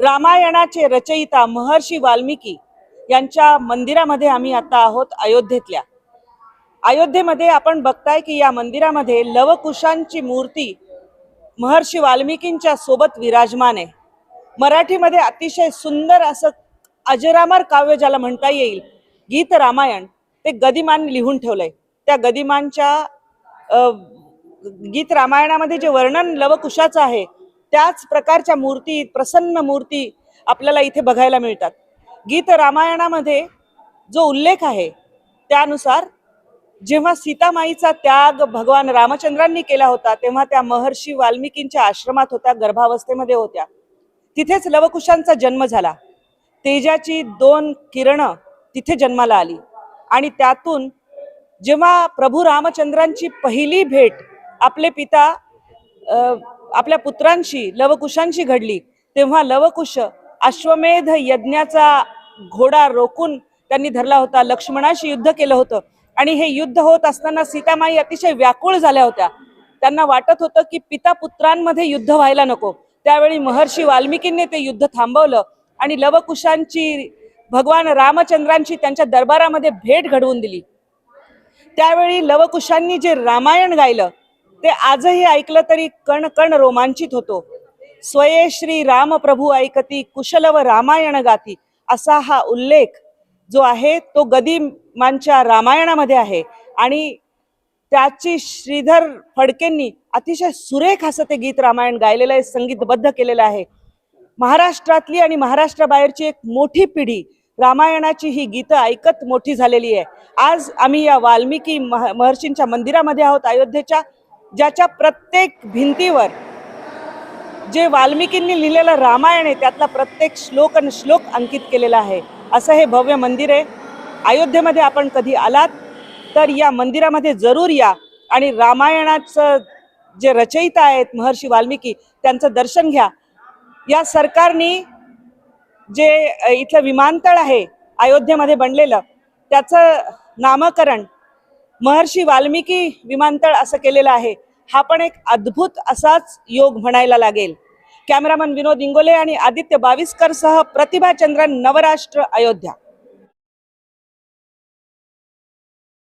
रामायणाचे रचयिता महर्षी वाल्मिकी यांच्या मंदिरामध्ये आम्ही आता आहोत अयोध्येतल्या. अयोध्येमध्ये आपण बघताय की या मंदिरामध्ये लवकुशांची मूर्ती महर्षी वाल्मिकींच्या सोबत विराजमान आहे. मराठीमध्ये अतिशय सुंदर असं अजरामर काव्य ज्याला म्हणता येईल गीत रामायण ते गदिमान लिहून ठेवलंय. त्या गदिमानच्या गीत रामायणामध्ये जे वर्णन लवकुशाचं आहे त्याच प्रकारच्या मूर्ती प्रसन्न मूर्ती आपल्याला इथे बघायला मिळतात. गीत रामायणामध्ये जो उल्लेख आहे त्यानुसार जेव्हा सीतामाईचा त्याग भगवान रामचंद्रांनी केला होता तेव्हा त्या महर्षी वाल्मिकींच्या आश्रमात होत्या गर्भावस्थेमध्ये होत्या. तिथेच लवकुशांचा जन्म झाला. तेजाची दोन किरणं तिथे जन्माला आली. आणि त्यातून जेव्हा प्रभू रामचंद्रांची पहिली भेट आपले पिता आपल्या पुत्रांशी लवकुशांशी घडली तेव्हा लवकुश अश्वमेध यज्ञाचा घोडा रोखून त्यांनी धरला होता. लक्ष्मणाशी युद्ध केलं होतं आणि हे युद्ध होत असताना सीतामाई अतिशय व्याकुळ झाल्या होत्या. त्यांना वाटत होतं की पिता पुत्रांमध्ये युद्ध व्हायला नको. त्यावेळी महर्षी वाल्मिकींनी ते युद्ध थांबवलं आणि लवकुशांची भगवान रामचंद्रांची त्यांच्या दरबारामध्ये भेट घडवून दिली. त्यावेळी लवकुशांनी जे रामायण गायलं ते आजही ऐकलं तरी कण कण रोमांचित होतो. स्वये श्री राम प्रभू ऐकती व रामायण गाती असा हा उल्लेख जो आहे तो गदिमांच्या रामायणामध्ये आहे. आणि त्याची श्रीधर फडकेंनी अतिशय सुरेख असं ते गीत रामायण गायलेलं आहे संगीतबद्ध केलेलं आहे. महाराष्ट्रातली आणि महाराष्ट्राबाहेरची एक मोठी पिढी रामायणाची ही गीतं ऐकत मोठी झालेली आहे. आज आम्ही या वाल्मिकी मह महर्षींच्या मंदिरामध्ये आहोत अयोध्येच्या ज्याच्या प्रत्येक भिंतीवर जे वाल्मिकींनी लिहिलेलं रामायण आहे त्यातला प्रत्येक श्लोक आणि श्लोक अंकित केलेला आहे. असं हे भव्य मंदिर आहे. अयोध्येमध्ये आपण कधी आलात तर या मंदिरामध्ये जरूर या. आणि रामायणाचं जे रचयिता आहेत महर्षी वाल्मिकी त्यांचं दर्शन घ्या. या सरकारने जे इथलं विमानतळ आहे अयोध्येमध्ये बनलेलं त्याचं नामकरण महर्षी वाल्मिकी विमानतळ असं केलेलं आहे. हा पण एक अद्भुत असाच योग म्हणायला लागेल. कॅमेरामन विनोद इंगोले आणि आदित्य बाविस्कर सह प्रतिभा चंद्रन नवराष्ट्र अयोध्या.